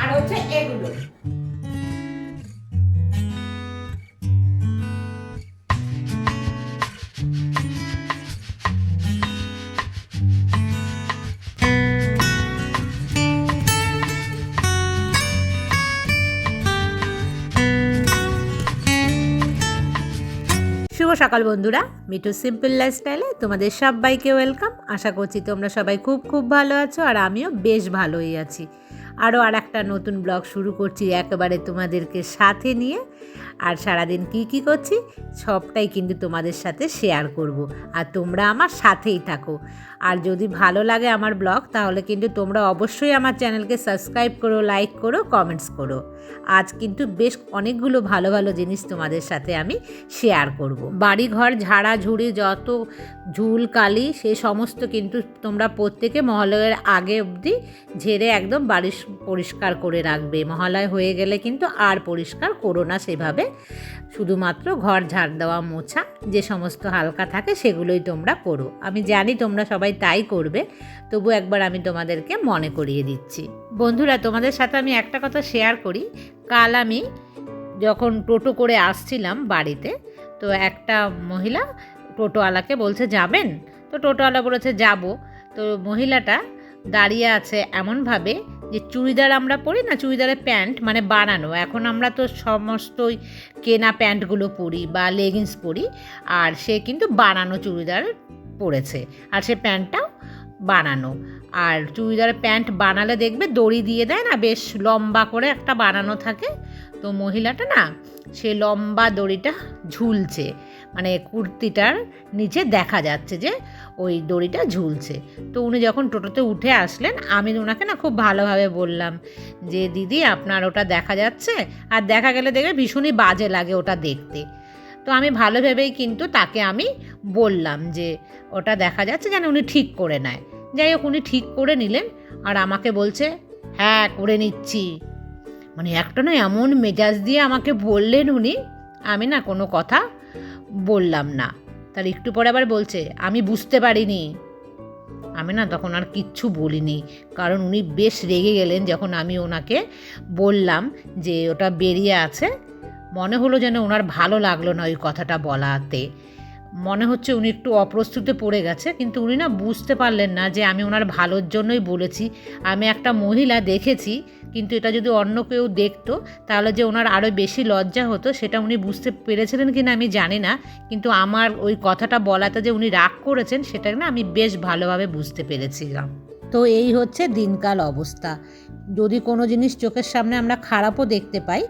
আর হচ্ছে এগুলো। শুভ সকাল বন্ধুরা, মিঠু সিম্পল লাইফস্টাইলে তোমাদের সবাইকে ওয়েলকাম আশা করছি তোমরা সবাই খুব খুব ভালো আছো আর আমিও বেশ ভালোই আছি। আরও আর একটা নতুন ব্লগ শুরু করছি একেবারে তোমাদেরকে সাথে নিয়ে। আর সারাদিন কি কি করছি সবটাই কিন্তু তোমাদের সাথে শেয়ার করব। আর তোমরা আমার সাথেই থাকো। আর যদি ভালো লাগে আমার ব্লগ তাহলে কিন্তু তোমরা অবশ্যই আমার চ্যানেলকে সাবস্ক্রাইব করো লাইক করো কমেন্টস করো। আজ কিন্তু বেশ অনেকগুলো ভালো ভালো জিনিস তোমাদের সাথে আমি শেয়ার করব। বাড়ি ঘর ঝাড়া, ঝুড়ি, যত ঝুল, কালি, সে সমস্ত কিন্তু তোমরা প্রত্যেকে মহালয়ের আগে অবধি ঝেড়ে একদম বাড়ি পরিষ্কার করে রাখবে। মহালয় হয়ে গেলে কিন্তু আর পরিষ্কার করো না সেভাবে। শুধুমাত্র ঘর ঝাড় দেওয়া, মোছা, যে সমস্ত হালকা থাকে সেগুলোই তোমরা করো। আমি জানি তোমরা সবাই তাই করবে, তবু একবার আমি তোমাদেরকে মনে করিয়ে দিচ্ছি। বন্ধুরা, তোমাদের সাথে আমি একটা কথা শেয়ার করি। কাল আমি যখন টোটো করে আসছিলাম বাড়িতে, তো একটা মহিলা টোটোওয়ালাকে বলছে, যাবেন? তো টোটোওয়ালা বলেছে, যাব। তো মহিলাটা দাঁড়িয়ে আছে এমনভাবে যে চুড়িদার আমরা পরি না, চুড়িদারের প্যান্ট মানে বানানো। এখন আমরা তো সমস্তই কেনা প্যান্টগুলো পরি বা লেগিংস পরি, আর সে কিন্তু বানানো চুড়িদার পরেছে, আর সে প্যান্টটাও বানানো। আর চুড়িদারের প্যান্ট বানালে দেখবে দড়ি দিয়ে দেয় না, বেশ লম্বা করে একটা বানানো থাকে। তো মহিলাটা না, সে লম্বা দড়িটা ঝুলছে। মানে কুর্তিটার নিচে দেখা যাচ্ছে যে ওই দড়িটা ঝুলছে। তো উনি যখন টোটোতে উঠে আসলেন, আমি ওনাকে না খুব ভালোভাবে বললাম যে, দিদি, আপনার ওটা দেখা যাচ্ছে? আর দেখা গেলে দেখবে ভীষণই বাজে লাগে ওটা দেখতে। তো আমি ভালো ভেবেই কিন্তু তাকে আমি বললাম যে, ওটা দেখা যাচ্ছে যেন উনি ঠিক করে নেয়। যাই হোক, উনি ঠিক করে নিলেন আর আমাকে বলছে হ্যাঁ করে নিচ্ছি। মানে একটা না এমন মেজাজ দিয়ে আমাকে বললেন উনি, আমি না কোনো কথা বললাম না। তার একটু পরে আবার বলছে, আমি বুঝতে পারিনি। আমি না তখন আর কিচ্ছু বলিনি, কারণ উনি বেশ রেগে গেলেন যখন আমি ওনাকে বললাম যে ওটা বেরিয়ে আছে। মনে হলো যেন ওনার ভালো লাগল না ওই কথাটা বলাতে। মনে হচ্ছে উনি একটু অপ্রস্তুতে পড়ে গেছে, কিন্তু উনি না বুঝতে পারলেন না যে আমি ওনার ভালোর জন্যই বলেছি। আমি একটা মহিলা দেখেছি, কিন্তু এটা যদি অন্য কেউ দেখতো, তাহলে যে ওনার আরও বেশি লজ্জা হতো, সেটা উনি বুঝতে পেরেছিলেন কি না আমি জানি না, কিন্তু আমার ওই কথাটা বলাতে যে উনি রাগ করেছেন, সেটা না আমি বেশ ভালোভাবে বুঝতে পেরেছিলাম। তো এই হচ্ছে দিনকাল অবস্থা। যদি কোনো জিনিস চোখের সামনে আমরা খারাপও দেখতে পাই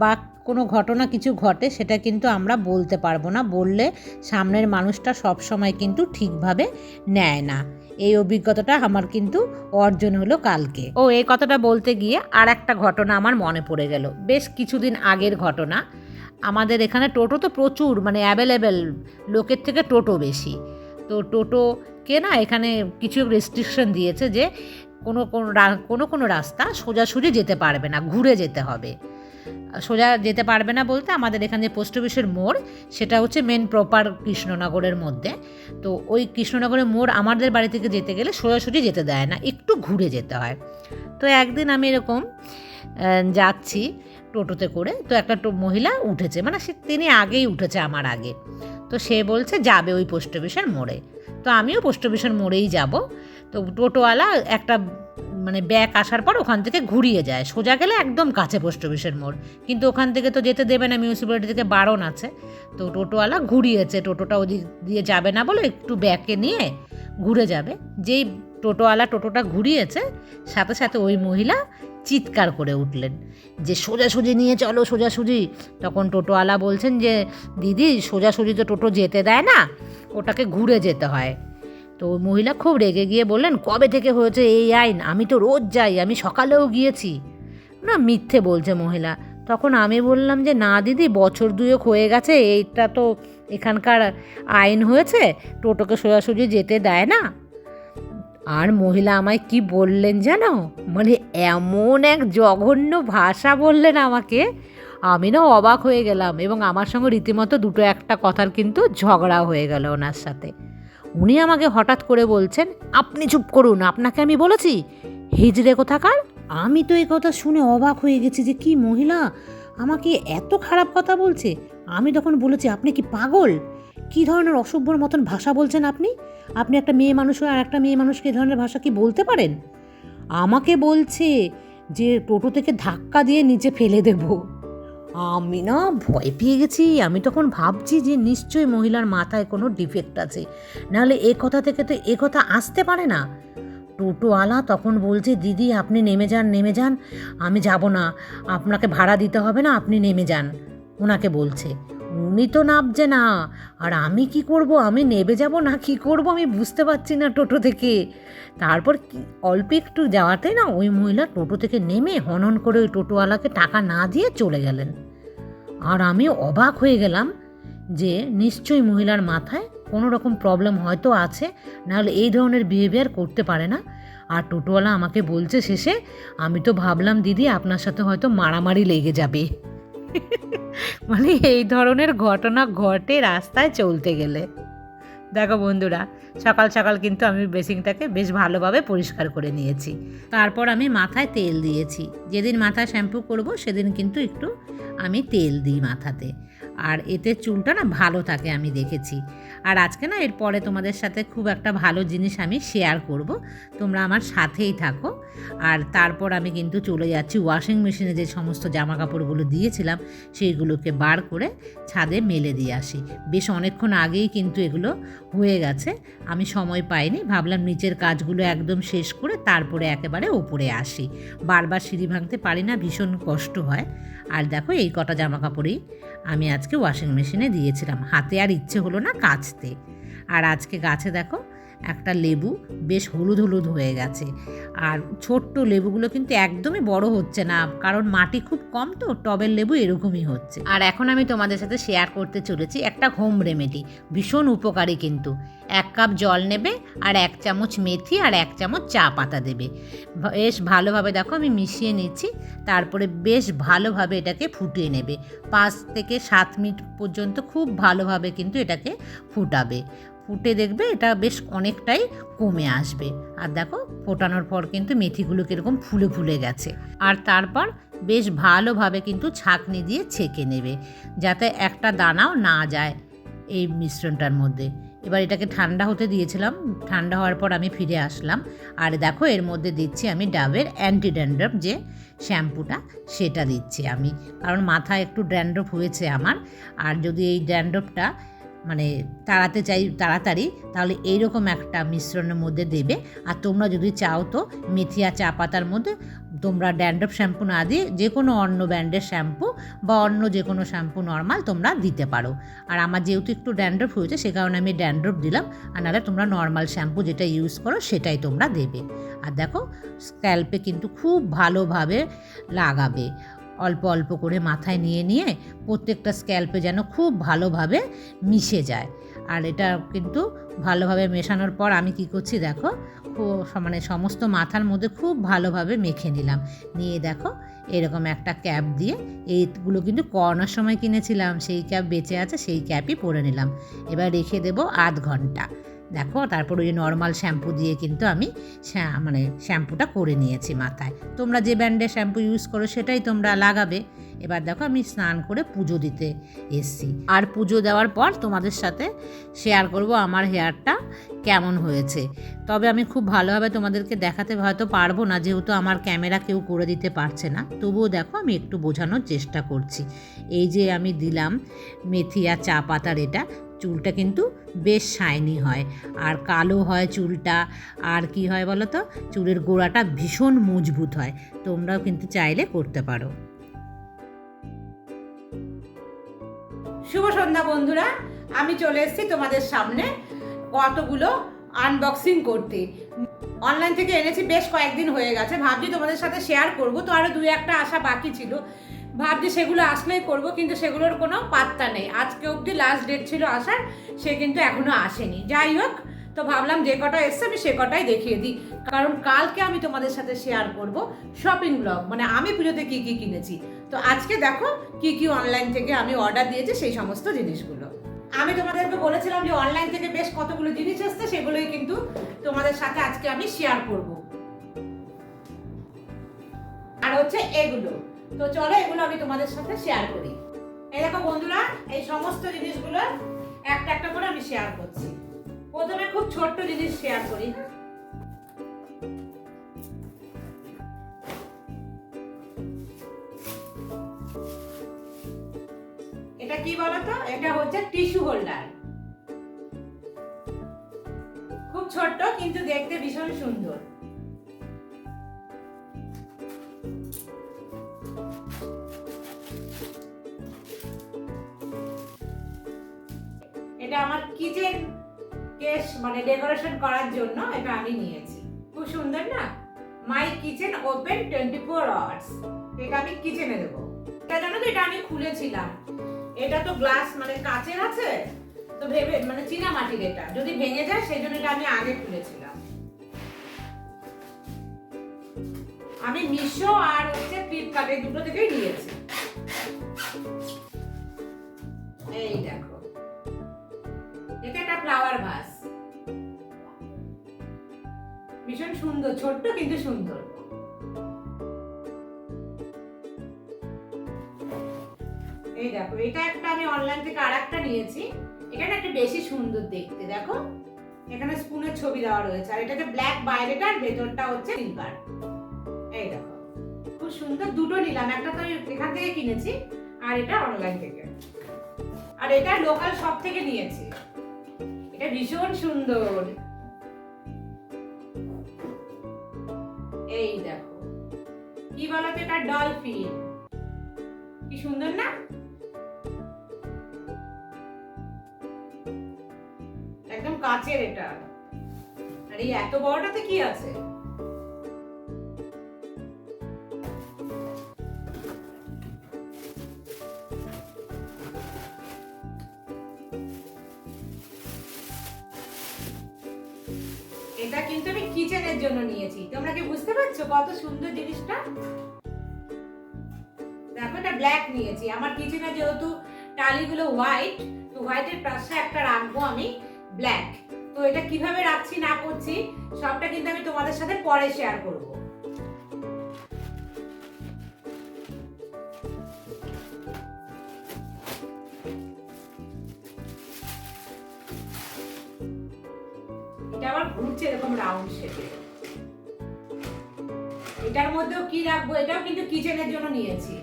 বা কোনো ঘটনা কিছু ঘটে, সেটা কিন্তু আমরা বলতে পারব না। বললে সামনের মানুষটা সব সময় কিন্তু ঠিকভাবে নেয় না। এই অভিজ্ঞতাটা আমার কিন্তু অর্জন হলো কালকে। ও, এই কথাটা বলতে গিয়ে আর একটা ঘটনা আমার মনে পড়ে গেল। বেশ কিছুদিন আগের ঘটনা। আমাদের এখানে টোটো তো প্রচুর মানে অ্যাভেলেবেল, লোকের থেকে টোটো বেশি। তো টোটোকে না এখানে কিছু রেস্ট্রিকশন দিয়েছে যে কোনো কোনো কোনো কোনো রাস্তা সোজাসুজি যেতে পারবে না, ঘুরে যেতে হবে। সোজা যেতে পারবে না বলতে আমাদের এখানে যে পোস্ট অফিসের মোড়, সেটা হচ্ছে মেন প্রপার কৃষ্ণনগরের মধ্যে। তো ওই কৃষ্ণনগরের মোড় আমাদের বাড়ি থেকে যেতে গেলে সোজাসুজি যেতে দেয় না, একটু ঘুরে যেতে হয়। তো একদিন আমি এরকম যাচ্ছি টোটোতে করে, তো একটা মহিলা উঠেছে মানে সে তিনি আগেই উঠেছে আমার আগে। তো সে বলছে, যাবে ওই পোস্ট অফিসের মোড়ে। তো আমিও পোস্ট অফিসের মোড়েই যাব। তো টোটোওয়ালা একটা মানে ব্যাক আসার পর ওখান থেকে ঘুরিয়ে যায়। সোজা গেলে একদম কাছে পোস্ট অফিসের মোড়। কিন্তু ওখান থেকে তো যেতে দেবে না মিউনিসিপ্যালিটি থেকে বারণ আছে। তো টোটোওয়ালা ঘুরিয়েছে, টোটোটা ওদিক দিয়ে যাবে না বলে একটু ব্যাকে নিয়ে ঘুরে যাবে। যেই টোটোওয়ালা টোটোটা ঘুরিয়েছে, সাথে সাথে ওই মহিলা চিৎকার করে উঠলেন। যে সোজাসুজি নিয়ে চলো, সোজাসুজি। তখন টোটোওয়ালা বলছেন যে, দিদি, সোজাসুজি তো টোটো যেতে দেয় না, ওটাকে ঘুরে যেতে হয়। তো মহিলা খুব রেগে গিয়ে বললেন, কবে থেকে হয়েছে এই আইন? আমি তো রোজ যাই, আমি সকালেও গিয়েছি। না, মিথ্যে বলছে মহিলা। তখন আমি বললাম যে, না দিদি, বছর দুয়েক হয়ে গেছে, এইটা তো এখানকার আইন হয়েছে, টোটোকে সোজাসুজি যেতে দেয় না। আর মহিলা আমায় কি বললেন জানো? মানে এমন এক জঘন্য ভাষা বললেন আমাকে। আমি না অবাক হয়ে গেলাম এবং আমার সঙ্গে রীতিমতো দুটো একটা কথার কিন্তু ঝগড়া হয়ে গেল ওনার সাথে। উনি আমাকে হঠাৎ করে বলছেন, আপনি চুপ করুন, আপনাকে আমি বলেছি। হিজড়ে কোথাকার? আমি তো এই কথা শুনে অবাক হয়ে গেছি যে কি মহিলা আমাকে এত খারাপ কথা বলছে। আমি তখন বলেছি, আপনি কি পাগল? কি ধরনের অসভ্যর মতন ভাষা বলছেন আপনি? আপনি একটা মেয়ে মানুষ আর একটা মেয়ে মানুষকে এই ধরনের ভাষা কি বলতে পারেন? আমাকে বলছে যে, টোটো থেকে ধাক্কা দিয়ে নিচে ফেলে দেব। আমি না ভয় পেয়ে গেছি। আমি তখন ভাবছি যে নিশ্চয়ই মহিলার মাথায় কোনো ডিফেক্ট আছে। নাহলে এ কথা থেকে তো এ কথা আসতে পারে না। টোটোওয়ালা তখন বলছে, দিদি, আপনি নেমে যান নেমে যান। আমি যাব না। আপনাকে ভাড়া দিতে হবে না, আপনি নেমে যান। ওনাকে বলছে। উনি তো নামছে না। আর আমি কি করব? আমি নেবে যাব না? কি করব? আমি বুঝতে পারছি না টোটো থেকে। তারপর অল্প একটু যাওয়াতে না ওই মহিলা টোটো থেকে নেমে হনন করে ওই টোটোওয়ালাকে টাকা না দিয়ে চলে গেলেন। আর আমি অবাক হয়ে গেলাম যে নিশ্চয়ই মহিলার মাথায় কোনো রকম প্রবলেম হয়তো আছে, নাহলে এই ধরনের বিহেভিয়ার করতে পারে না। আর টোটোওয়ালা আমাকে বলছে শেষে, আমি তো ভাবলাম দিদি আপনার সাথে হয়তো মারামারি লেগে যাবে। মানে এই ধরনের ঘটনা ঘটে রাস্তায় চলতে গেলে। দেখো বন্ধুরা, সকাল সকাল কিন্তু আমি বেসিংটাকে বেশ ভালোভাবে পরিষ্কার করে নিয়েছি। তারপর আমি মাথায় তেল দিয়েছি। যেদিন মাথায় শ্যাম্পু করব, সেদিন কিন্তু একটু আমি তেল দিই মাথাতে। আর এতে চুলটা না ভালো থাকে আমি দেখেছি। আর আজকে না এরপরে তোমাদের সাথে খুব একটা ভালো জিনিস আমি শেয়ার করব। তোমরা আমার সাথেই থাকো। আর তারপর আমি কিন্তু চলে যাচ্ছি ওয়াশিং মেশিনে যে সমস্ত জামা কাপড়গুলো দিয়েছিলাম, সেইগুলোকে বার করে ছাদে মেলে দিয়ে আসি। বেশ অনেকক্ষণ আগেই কিন্তু এগুলো হয়ে গেছে। আমি সময় পাইনি, ভাবলাম নিচের কাজগুলো একদম শেষ করে তারপরে একেবারে ওপরে আসি। বারবার সিঁড়ি ভাঙতে পারি না, ভীষণ কষ্ট হয়। আর দেখো এই কটা জামা কাপড়ই আমি আজকে ওয়াশিং মেশিনে দিয়েছিলাম। হাতে আর ইচ্ছে হলো না কাচতে। আর আজকে গাছে দেখো একটা লেবু বেশ হলুদ হলুদ হয়ে গেছে। আর ছোট্ট লেবুগুলো কিন্তু একদমই বড় হচ্ছে না, কারণ মাটি খুব কম তো, টবের লেবু এরকমই হচ্ছে। আর এখন আমি তোমাদের সাথে শেয়ার করতে চলেছি একটা হোম রেমেডি ভীষণ উপকারী কিন্তু। এক কাপ জল নেবে আর এক চামচ মেথি আর এক চামচ চা পাতা দেবে। বেশ ভালোভাবে দেখো আমি মিশিয়ে নিচ্ছি, তারপরে বেশ ভালোভাবে এটাকে ফুটিয়ে নেবে। পাঁচ থেকে সাত মিনিট পর্যন্ত খুব ভালোভাবে কিন্তু এটাকে ফুটাবে। ফুটে দেখবে এটা বেশ অনেকটাই কমে আসবে। আর দেখো, ফোটানোর পর কিন্তু মেথিগুলো কীরকম ফুলে ফুলে গেছে। আর তারপর বেশ ভালোভাবে কিন্তু ছাঁকনি দিয়ে ছেঁকে নেবে, যাতে একটা দানাও না যায় এই মিশ্রণটার মধ্যে। এবার এটাকে ঠান্ডা হতে দিয়েছিলাম, ঠান্ডা হওয়ার পর আমি ফিরে আসলাম। আর দেখো, এর মধ্যে দিচ্ছি আমি ডাবের অ্যান্টি ড্যান্ড্রফ যে শ্যাম্পুটা, সেটা দিচ্ছি আমি। কারণ মাথায় একটু ড্যান্ড্রফ হয়েছে আমার। আর যদি এই ড্যান্ড্রফটা মানে তাড়াতে চাই, তাড়াতাড়ি, তাহলে এইরকম একটা মিশ্রণের মধ্যে দেবে। আর তোমরা যদি চাও তো মেথি আর চা পাতার মধ্যে, তোমরা ড্যান্ড্রফ শ্যাম্পু না দিয়ে যে কোনো অন্য ব্র্যান্ডের শ্যাম্পু বা অন্য যে কোনো শ্যাম্পু নর্মাল তোমরা দিতে পারো। আর আমার যেহেতু একটু ড্যান্ড্রফ হয়েছে, সে কারণে আমি ড্যান্ড্রফ দিলাম। আর নাহলে তোমরা নর্মাল শ্যাম্পু যেটা ইউজ করো, সেটাই তোমরা দেবে। আর দেখো স্ক্যাল্পে কিন্তু খুব ভালোভাবে লাগাবে। অল্প অল্প করে মাথায় নিয়ে নিয়ে প্রত্যেকটা স্ক্যাল্পে যেন খুব ভালোভাবে মিশে যায়। আর এটা কিন্তু ভালোভাবে মেশানোর পর আমি কি করছি দেখো মানে সমস্ত মাথার মধ্যে খুব ভালোভাবে মেখে নিলাম। নিয়ে দেখো, এরকম একটা ক্যাপ দিয়ে এইগুলো কিন্তু করোনার সময় কিনেছিলাম, সেই ক্যাপ বেঁচে আছে, সেই ক্যাপই পরে নিলাম। এবার রেখে দেবো আধ ঘণ্টা। দেখো, তারপর ওই নর্মাল শ্যাম্পু দিয়ে কিন্তু আমি মানে শ্যাম্পুটা করে নিয়েছি মাথায়। তোমরা যে ব্র্যান্ডের শ্যাম্পু ইউজ করো সেটাই তোমরা লাগাবে। এবার দেখো আমি স্নান করে পুজো দিতে এসছি। আর পুজো দেওয়ার পর তোমাদের সাথে শেয়ার করব আমার হেয়ারটা কেমন হয়েছে। তবে আমি খুব ভালোভাবে তোমাদেরকে দেখাতে হয়তো পারব না, যেহেতু আমার ক্যামেরা কেউ করে দিতে পারছে না। তবুও দেখো আমি একটু বোঝানোর চেষ্টা করছি। এই যে আমি দিলাম মেথি আর চা পাতার এটা চুলটা কিন্তু বেশ শাইনি হয়। আর কালো হয় চুলটা। আর কি হয় বলো তো চুলের গোড়াটা ভীষণ মজবুত হয়। তোমরাও কিন্তু চাইলে করতে পারো। শুভ সন্ধ্যা বন্ধুরা। আমি চলে এসেছি তোমাদের সামনে কতগুলো আনবক্সিং করতে। অনলাইন থেকে এনেছি, বেশ কয়েকদিন হয়ে গেছে। ভাবছি তোমাদের সাথে শেয়ার করব। তো আরও দুই একটা আশা বাকি ছিল। ভাবছি সেগুলো আসলেই করব, কিন্তু সেগুলোর কোনো পাত্তা নেই। আজকে অবধি লাস্ট ডেট ছিল আসার, সে কিন্তু এখনও আসেনি। যাই হোক, তো ভাবলাম যে কটা এসছে আমি সে কটাই দেখিয়ে দিই। কারণ কালকে আমি তোমাদের সাথে শেয়ার করব শপিং ব্লগ মানে আমি পুজোতে কি কি কিনেছি। তো আজকে দেখো কি কি অনলাইন থেকে আমি অর্ডার দিয়েছি সেই সমস্ত জিনিসগুলো। আমি তোমাদেরকে বলেছিলাম যে অনলাইন থেকে বেশ কতগুলো জিনিস এসছে, সেগুলোই কিন্তু তোমাদের সাথে আজকে আমি শেয়ার করব। আর হচ্ছে এগুলো। তো চলো এগুলো আমি তোমাদের সাথে শেয়ার করি। এই দেখো বন্ধুরা, এই সমস্ত জিনিসগুলো একটা একটা করে আমি শেয়ার করছি। প্রথমে খুব ছোট্ট জিনিস শেয়ার করি। এটা কি বলতো? এটা হচ্ছে টিস্যু হোল্ডার খুব ছোট্ট, কিন্তু দেখতে ভীষণ সুন্দর। কেস মানে ডেকোরেশন করার জন্য এটা আমি নিয়েছি। খুব সুন্দর না? My kitchen open twenty four hours এটা আমি কিচেনে দেবো। এটা জানো তো, এটা আমি খুলেছিলাম। এটা তো গ্লাস মানে কাচের আছে? তো ভেবে মানে চীনা মাটির এটা। যদি ভেঙে যায়, সেই জন্য এটা আমি আগে খুলেছিলাম। আমি মিশো আর হচ্ছে ফ্লিপকার্ট দুটো থেকেই নিয়েছি। এই দেখো। এটা একটা ফ্লাওয়ার ভাস ভীষণ সুন্দর, ছোট্ট কিন্তু সুন্দর। এই দেখো, এটা একটা আমি অনলাইন থেকে আর একটা নিয়েছি। এটা না একটু বেশি সুন্দর দেখতে, দেখো। এখানে স্পুনের ছবি দেওয়া রয়েছে, আর এটা যে ব্ল্যাক বাইরেটা আর ভেতরটা হচ্ছে সিলভার এই দেখো, খুব সুন্দর, দুটো নিলাম, একটা তো এখান থেকে কিনেছি, আর এটা অনলাইন থেকে। আর এটা লোকাল শপ থেকে নিয়েছি। এটা ভীষণ সুন্দর। কি বলতো এটা? ডলফিন কি সুন্দর না? একদম কাচের এটা। আর এই এত বড়টাতে কি আছে? এটা কিন্তু আমি কিচেনের জন্য নিয়েছি। তোমরা কি বুঝতে পারছ কত সুন্দর জিনিসটা? দেখো এটা ব্ল্যাক নিয়েছি। আমার কিচেনে যেহেতু টালিগুলো হোয়াইট তো হোয়াইটের পাশে একটা রাখব আমি ব্ল্যাক তো এটা কীভাবে রাখছি না করছি, সবটা কিন্তু আমি তোমাদের সাথে পরে শেয়ার করব। এটা আবার ঘুরছে এরকম রাউন্ড শেপে এটার মধ্যেও কি রাখব? এটাও কিন্তু কিচেনের জন্য নিয়েছি।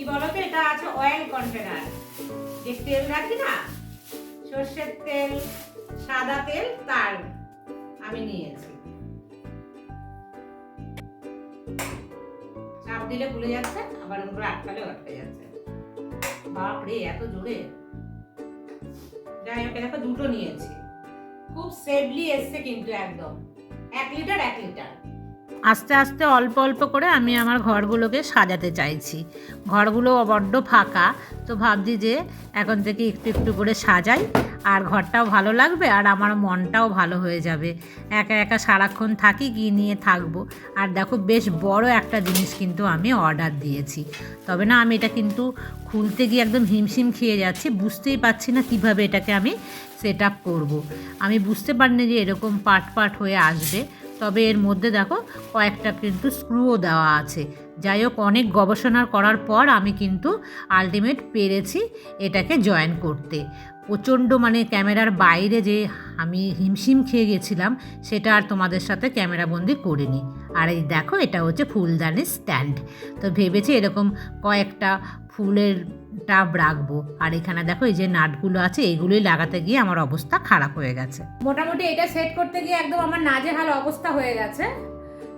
কি বলতো? এটা আছে অয়েল কন্টেনার যে তেল রাখি না, সর্ষের তেল, সাদা তেল তার আমি নিয়েছি। চাপ দিলে খুলে যাচ্ছে, আবার উপরে আটকালেও আটকে যাচ্ছে। বাপরে, এত জোরে। যাই হোক দেখো দুটো নিয়েছি। খুব সেফলি এসছে কিন্তু একদম। এক লিটার এক লিটার আস্তে আস্তে অল্প অল্প করে আমি আমার ঘরগুলোকে সাজাতে চাইছি। ঘরগুলো বড্ড ফাঁকা, তো ভাবছি যে এখন থেকে একটু একটু করে সাজাই, আর ঘরটাও ভালো লাগবে আর আমার মনটাও ভালো হয়ে যাবে। একা একা সারাক্ষণ থাকি, কি নিয়ে থাকব? আর দেখো, বেশ বড় একটা জিনিস কিন্তু আমি অর্ডার দিয়েছি। তবে না, আমি এটা কিন্তু খুলতে গিয়ে একদম হিমশিম খেয়ে যাচ্ছি, বুঝতেই পারছি না কীভাবে এটাকে আমি সেট আপ করব। আমি বুঝতে পারিনি যে এরকম পার্ট পার্ট হয়ে আসবে। তবে এর মধ্যে দেখো কয়েকটা কিন্তু স্ক্রুও দেওয়া আছে। যাই হোক, অনেক গবেষণা করার পর আমি কিন্তু আলটিমেট পেরেছি এটাকে জয়েন করতে। প্রচণ্ড মানে ক্যামেরার বাইরে যে আমি হিমশিম খেয়ে গেছিলাম, সেটা আর তোমাদের সাথে ক্যামেরাবন্দি করিনি। আর এই দেখো, এটা হচ্ছে ফুলদানি স্ট্যান্ড তো ভেবেছি এরকম কয়েকটা ফুলের টাব রাখব। আর এখানে দেখো এই যে নাটগুলো আছে এইগুলোই লাগাতে গিয়ে আমার অবস্থা খারাপ হয়ে গেছে। মোটামুটি এটা সেট করতে গিয়ে একদম আমার নাজেহাল অবস্থা হয়ে গেছে।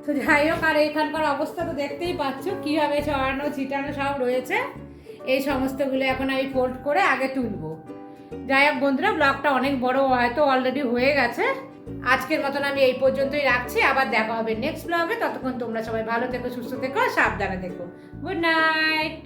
তো যাই হোক, আর এখানকার অবস্থা তো দেখতেই পাচ্ছ, কীভাবে চড়ানো, ছিটানো সব রয়েছে। এই সমস্তগুলো এখন আমি ফোল্ড করে আগে তুলবো। যাই হোক বন্ধুরা ব্লগটা অনেক বড় হয়তো অলরেডি হয়ে গেছে। আজকের মতন আমি এই পর্যন্তই রাখছি, আবার দেখা হবে নেক্সট ব্লগে ততক্ষণ তোমরা সবাই ভালো থেকো, সুস্থ থেকো সাবধানে থেকো। Good night